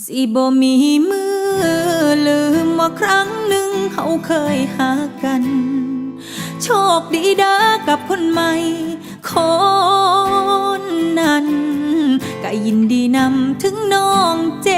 สิบ่มีมือลืมว่าครั้งหนึ่งเขาเคยหากัน โชคดีเด้อกับคนใหม่คนนั้นก็ยินดีนำถึงน้องเจ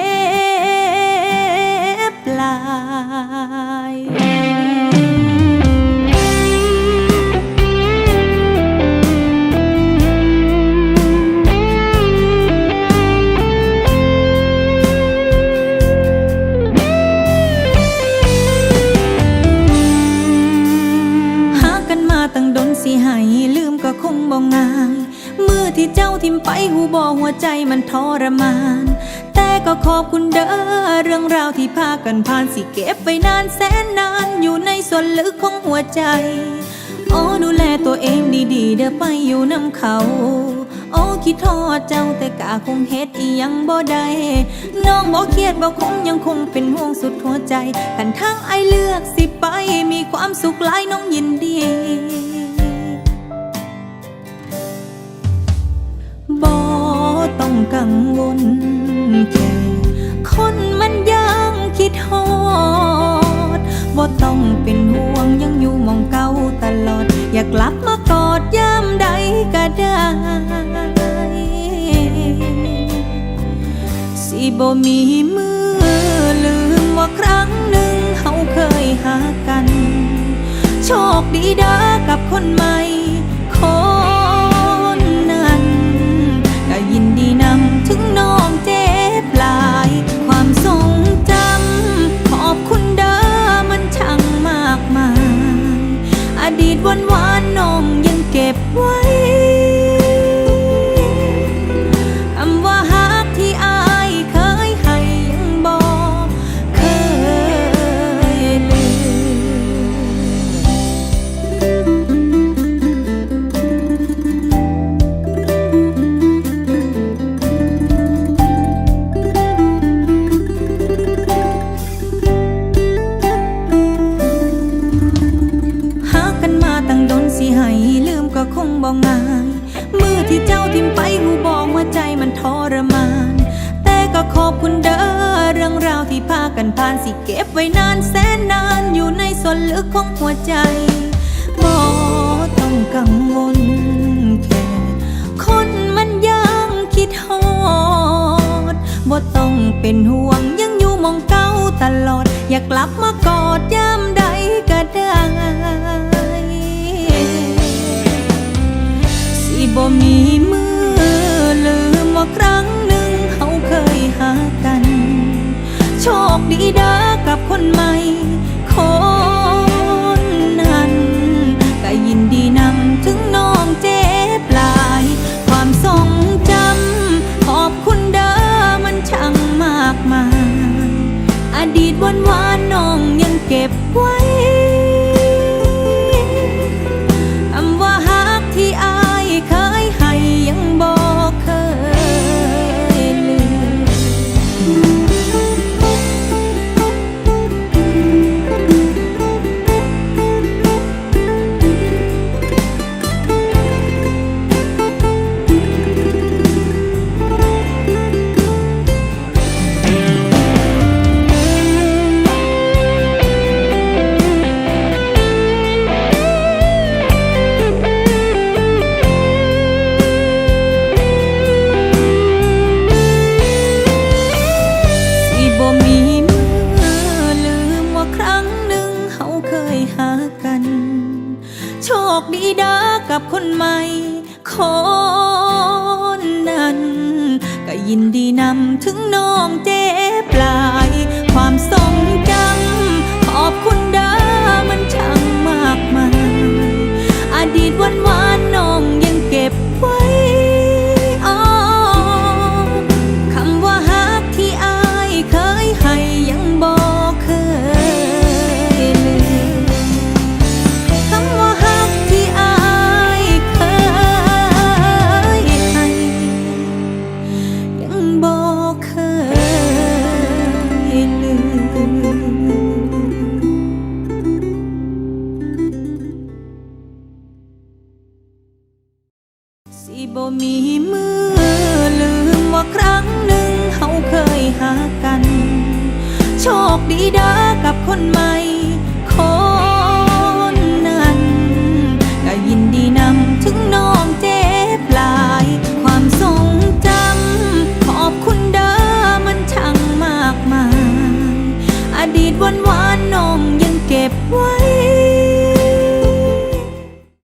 ที่เจ้าทิมไปหูบ่หัวใจมันทรมาน แต่ก็ขอบคุณเด้อเรื่องราวที่พากันผ่านสิเก็บไว้นานแสนนานอยู่ในส่วนลึกของหัวใจโอ้ดูแลตัวเองดีๆ เด้อไปอยู่นำเขาโอ้คิดทอดเจ้าแต่กะคงเฮ็ดอียังบ่ได้น้องบ่เครียดบ่คงยังคงเป็นห่วงสุดหัวใจกันทางไอเลือกสิไปมีความสุขหลายน้องยินดี งกังวลแค่คนมันยังคิดฮอดบ่ต้องเป็นห่วงยังอยู่มองเก่าตลอด อยากกลับมากอดยามใดก็ได้สิบ่มีมือลืมว่าครั้งหนึ่งเขาเคยหากัน โชคดีเด้อกับคนใหม่ สิให้ลืมก็คงบ่ง่าย มือที่เจ้าทิมไปหูบอกว่าใจมันทรมาน แต่ก็ขอบคุณเด้อเรื่องราวที่พากันผ่านสิเก็บไว้นานแสนนานอยู่ในส่วนลึกของหัวใจบ่ต้องกังวลแค่คนมันยังคิดฮอดบ่ต้องเป็นห่วงยังอยู่มองเก่าตลอด อยากกลับมาก่อด คดีเด้อกับคนใหม่คน คนใหม่คนนั้น ก็ยินดีนำถึงน้องเจ๊ปลา บ่มีมือลืมว่าครั้งหนึ่งเขาเคยหากัน โชคดีด้ากับคนใหม่